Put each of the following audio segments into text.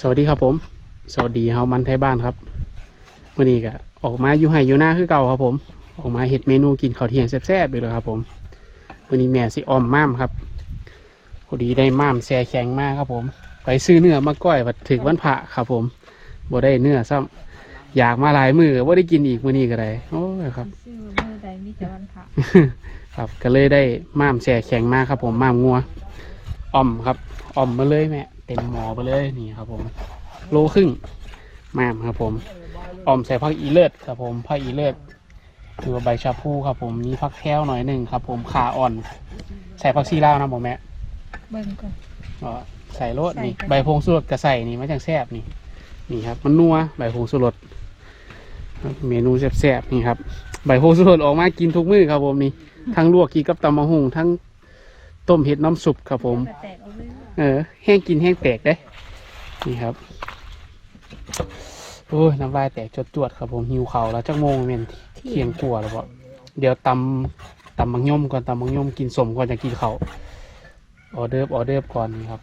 สวัสดีครับผม สวัสดีเฮามันไทยบ้านครับวันนี้ก็ออกมาอยู่ไห้อยู่หน้าคือเก่าครับผม ออกมาเห็ดเมนูกินข้าวเที่ยงแซ่บๆไปเลยครับผมวันนี้แม่สิออมม่ามครับพอดีได้ม่ามแซ่แข็งมากครับผม ไปซื้อเนื้อมาก้อยวัดถึงวันพระครับผมบ่ได้เนื้อซ้ำอยากมาหลายมือว่าได้กินอีกมื้อนี้ก็ได้โอ้ยครับชื่อมือใดมีแต่วันพระครับก็เลยได้ม่ามแช่แข็งมากครับ ผมม่ามงัวอ่อมครับอ่อมมาเลยแม่ เต็มหมอไปเลยนี่ครับผม โลครึ่งม่ามครับผมอ่อมใส่ผักอีเลิศครับผมผักอีเลิศหรือว่าใบชาพูครับผมมีผักแค้วหน่อยหนึ่งครับ ผมขาอ่อน ใส่ผักซีลาวนะผมแม่เบิ่งก่อนก็ใส่รสนี่ใส่กันใบพงสุรสกระใส่นี่มันจังแซ่บนี่ นี่ครับ มันนัวใบพงสุรสเมนูแซ่บๆนี่ครับ ใบโพสุรสออกมากินทุกมื้อครับผมนี่ ทั้งลวกกินกับตำมะฮุงทั้งต้มเห็ดน้ำซุปครับผมมาแตก เออ แห้งกินแห้งแตกเด้นี่ครับโอ้ยน้ำลายแตกจวดๆครับผมหิวเขาแล้วจักโมงเมนเที่ยงกลัวแล้วบ่เดี๋ยวตำตำมังย่อมก่อนตำมังย่อมกินสมก่อนจะกินเขาวออเดิร์ฟออเดิร์ฟก่อนนะครับ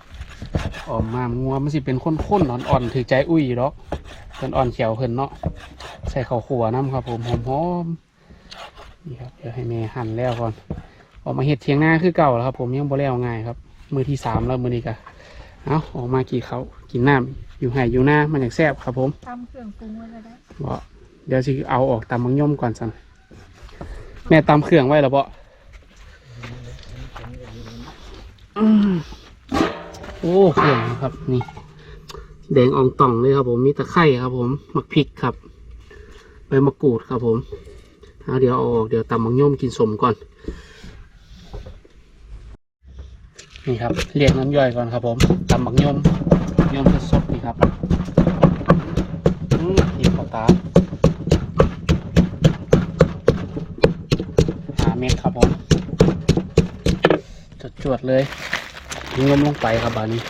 ออมมามงัวมันสิเป็นข้นๆอ่อนๆถือใจอุ้ยดอกเพิ่นอ่อนเขียวเพิ่นเนาะใส่ข้าวขัวน้ำครับ ผมหอมๆนี่ครับเดี๋ยวให้แม่หั่นแล้วก่อนออกมาเห็ดเทียงหน้าคือเก่าแล้วครับ ผมยังบ่แล้วง่ายครับ มือที่สามแล้วมือนี้ก็เอาออกมากี่เขาวกินน้ำอยู่ไห่อยู่หน้ามันอย่างแซ่บครับผมตำเครื่องปรุงไว้แล้วได้บ่เดี๋ยวสิเอาออกตำมังย่อมก่อนสันแม่ตำเครื่องไว้แล้วบ่อืมโอ้เครื่องนะครับนี่แดงอองต่องเลยครับผมมีตะไคร่ครับ ผมมักพริกครับใบมะกรูดครับผมเอาเดี๋ยวเอาออกเดี๋ยวตำมังย่อมกินสมก่อน นี่ครับเรียกน้ำย่อยก่อนครับผมตำบักยมยมสดๆนี่ครับอืมนี่ข้าวตาหาเม็ดครับผมจวดๆเลยยมลงไปครับบานี้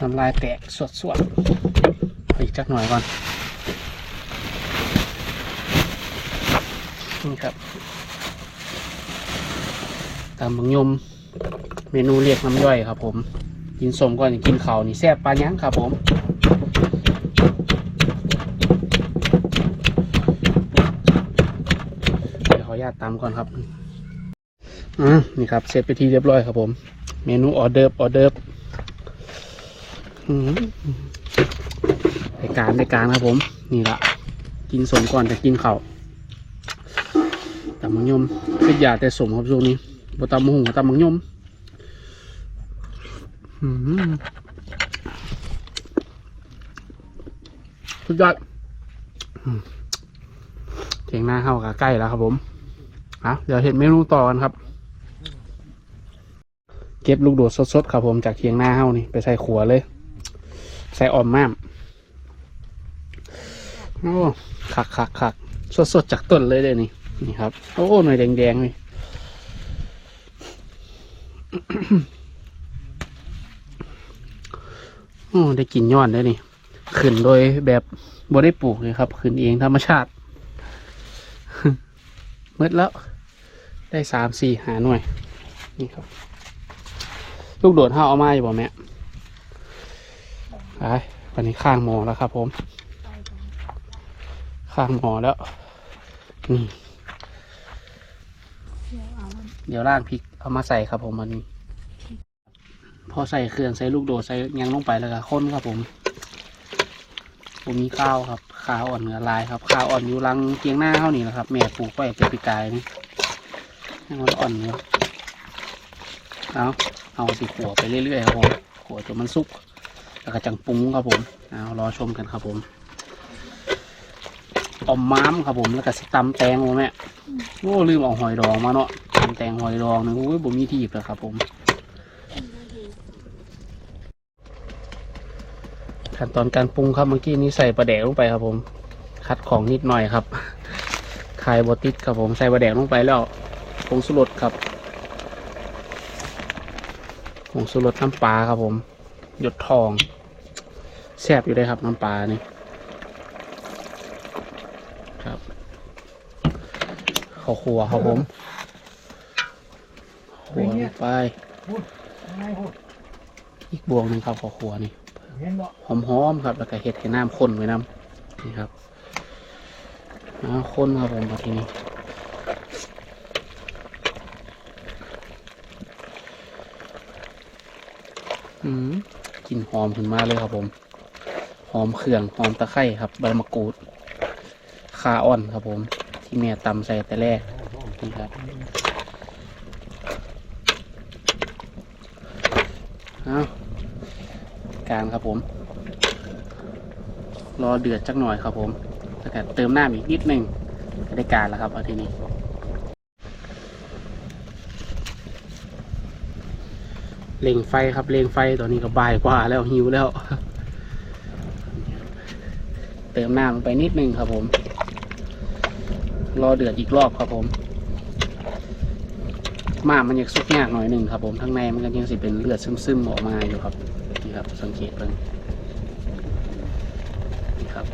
น้ำลายแตกสวดๆอีกจักหน่อยก่อนนี่ครับ ตามบังยมเมนูเรียกน้ำย่อยครับ ผม กินสมก่อนกินเขาวนี่แซ่บปลายั้งครับ ผมเดี๋ยวขออนุญาตตามก่อนครับอ่านี่ครับเสร็จไปทีเรียบร้อยครับผม เมนูออเดิร์ฟออเดิร์ฟในการในการครับผม นี่ละกินสมก่อนจะกินเขาวตามบังยมคืออยาแต่สมครับช่วงนี้ บตำมะฮุงกับตำมังยมอืมสุดยอดเทียงหน้าเข้ากับใกล้แล้วครับผมอะเดี๋ยวเห็นเมนูต่อกันครับ เก็บลูกโดดสดๆครับผมจากเทียงหน้าเข้านี่ไปใส่ขัวเลย ใส่ออมมามโอ้คักคักคักสดๆจากต้นเลยเลยนี่นี่ครับ โอ้หน่อยแดงๆเลย โอ้ได้กินยอดได้นี่ขึ้นโดยแบบบ่ได้ปลูกเลยครับ ขึ้นเองธรรมชาติมืดแล้ว ได้สามสี่หาหน่วย นี่ครับ ลูกโดดห้าเอามาอยู่บ่แม่ไปวันนี้ข้างหมอแล้วครับ ผม ข้างหมอแล้วนี่เดี๋ยวล่างพริก เอามาใส่ครับผมมันพอใส่เครื่องใส่ลูกโดดใส่ยังลงไปแล้วก็ข้นครับผมผมมีข้าวครับข้าวอ่อนเนื้อลายครับข้าวอ่อนอยู่รังเกียงหน้าเขานี่แหละครับ แม่ปลูกไว้แต่ปีกายนี่ให้มันอ่อนเนื้อเอาเอาสิขัวไปเรื่อยๆครับผมขัวจนมันสุกแล้วก็จังปรุงครับผมเอารอชมกันครับผมอมม้ามครับผมแล้วก็สิตำแตงโมแม่โอ้ลืมเอาหอยดองมาเนาะ ทำแตงหอยดองนะโอ้ยผมมีที่อิบแล้วครับ ผมขั้นตอนการปรุงครับเมื่อกี้นี้ใส่ปลาแดกลงไปครับ ผม คัดของนิดหน่อยครับคายบอติดครับผมใส่ปลาแดกลงไปแล้วผงสุรสครับผงสุรสน้ำปลาครับ ผม หยดทองแซ่บอยู่ได้ครับน้ำปลานี่ครับข้าวคั่วครับผม คั่วลงไปอีกบวงหนึ่งครับขอขัวนี่เห็นบ่หอมๆครับ แล้วก็เห็ดให้น้ำข้นไว้น้ำนี่ครับน้ำข้นครับผมมาทีนี้อืมกลิ่นหอมขึ้นมาเลยครับผม หอมเครื่องหอมตะไคร้ครับใบมะกรูดข่าอ่อนครับผม ที่แม่ตำใส่แต่แรกนี่ครับ เอาการครับผม รอเดือดจักหน่อยครับผมแล้วก็เติมน้ำอีกนิดหนึ่งก็ได้การแล้วครับเอาทีนี้เร่งไฟครับเร่งไฟตอนนี้ก็บ่ายกว่าแล้วหิวแล้ว เติมน้ำลงไปนิดนึงครับผม รอเดือดอีกรอบครับผม มามันอยากสุกยากหน่อยหนึ่งครับ ผมทั้งในมันก็ยังสิเป็นเลือดซึมๆออกมาอยู่ครับนี่ครับ สังเกตเพิ่งนี่ครับ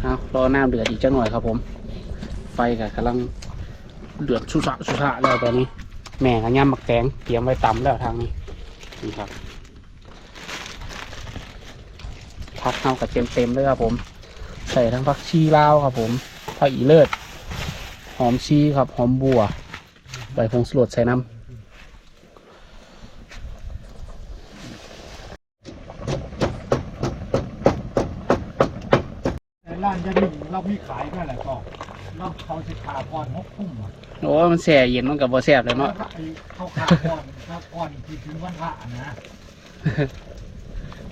เอารอน้ำเดือดอีกจักหน่อยครับผม ไฟก็กำลังเดือดชุสะชุสะแล้วตอนนี้ แม่ก็ย่ำหมักแตงเตรียมไว้ตำแล้วทางนี้นี่ครับพักเข้ากับเต็มเต็มเลยครับผม ใส่ทั้งผักชีลาวครับผม ผักอีเลิศหอมชีครับ หอมบัว ใบพงสลดใส่น้แต่ร้านยาดิ่งเรามีขายนั่นแหละก็เราเขาสิขาพรหกทุ่มอะำโอ้มันแส่เย็นมันกับบ่แซ่บเลยเนาะไอ้เขาขาพรขาพรที่ถึงวันพระนะ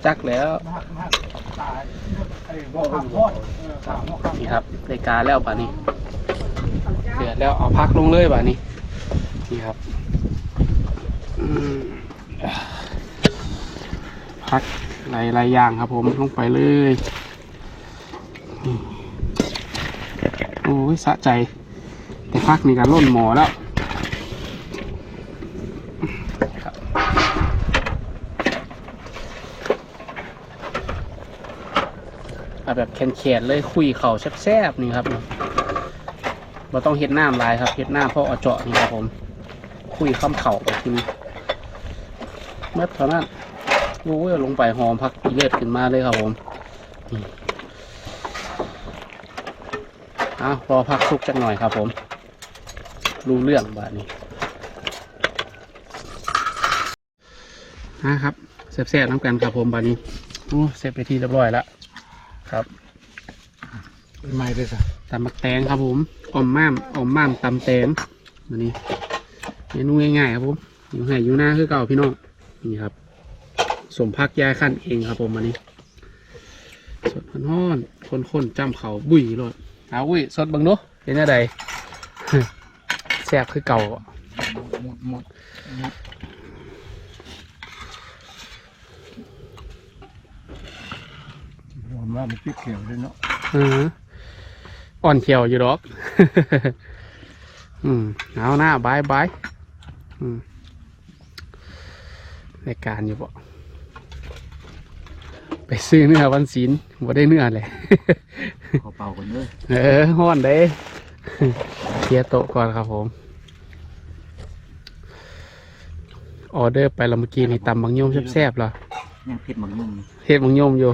จักแล้ว มากมากตาย นี่ครับรายการแล้วป่ะนี้เดือดแล้วเอาพักลงเลยป่ะนี้นี่ครับพักหลายๆอย่างครับผมลงไปเลยโอ้ยสะใจ แต่พักนี่ก็ล่นหมอแล้วครับ เอาแบบแข็งๆเลยคุยเข่าแซ่บๆนี่ครับเราต้องเห็ดน้ำลายครับเห็ดน้ำเพราะเอาเจาะนี่ครับผม คุยข้ามเข่าไปทีนี้เมื่อเท่านั้นโอ้ยลงไปหอมพักเลือดขึ้นมาเลยครับผมนี่เอารอพักสุกจักหน่อยครับผม รู้เรื่องบ้านี้นะครับแซ่บๆน้ำกันครับผมบ้านี้โอ้เสร็จไปทีเรียบร้อยแล้ว ครับไม่ได้สิตำมักแตงครับผมอ่อมม่ามอ่อมม่ามตำแตงวันนี้เมนูง่ายๆครับผมอยู่ไหอยู่หน้าคือเก่าพี่น้องนี่ครับ สมพักยายขั้นเองครับผมวันนี้สดฮ้อนๆข้นๆจ้ำเขาบุยเลยเอาอุ้ยสดเบังเนาะเป็นอะไรแซ่บคือเก่าอะหมดหมดห มดผมว่ามันปิดเขียวเลยเนาะเอออ่อนเขียวอยู่ดอก อืมเอาหน้าบายบายอืมรายการอยู่บ่ไปซื้อเนื้อวันศีลบ่ได้เนื้อเลย ขอเป่ากันเลยเออห้อนเด้เคลียร์โต๊ะก่อนครับผม ออเดอร์ไปแล้วเมื่อกี้นี่ตำบางโยมแซ่บๆเหรอยังเผ็ดหมักนุ่มเฮ็ดบางโยมอยู่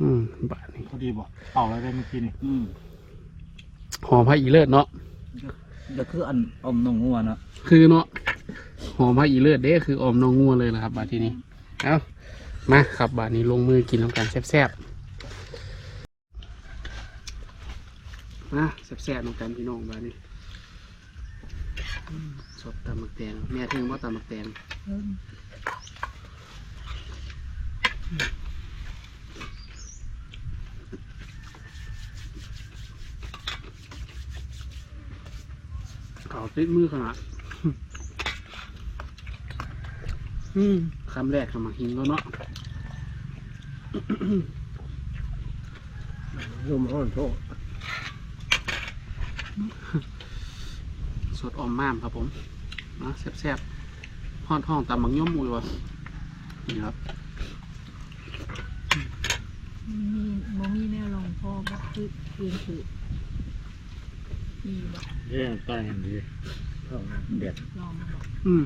อืมบาทนี้พอดีบอกเป่าอะไรได้เมื่อกี้นี่อืมหอมพระอีเลิศเนาะเดี๋ยวคืออันอมนงงัวเนาะคือเนาะหอมพระอีเลิศเด้คือออมน้องงัวเลยนะครับ บาทที่นี้เอามาครับบาทนี้ลงมือกินน้ำกันแซ่บๆมาแซ่บๆน้ำกันพี่น้องบาทนี้อืมสดตำมักแตงแม่ถึงว่าตำมักแตง เขาติดมือขนาด อืมคำแรกคำมาหินแล้วเนาะนุ่มห้อนโทษสดออมม่ามครับผมนะแซ่บๆห้อนห้องตำบังย่อมมุยวะนี่ครับ มีบ่มีแนวลอง พ่อบ่คือเพียงคือดีบ่เรื่องตั้งดีเด็ดลองมาบอกอืม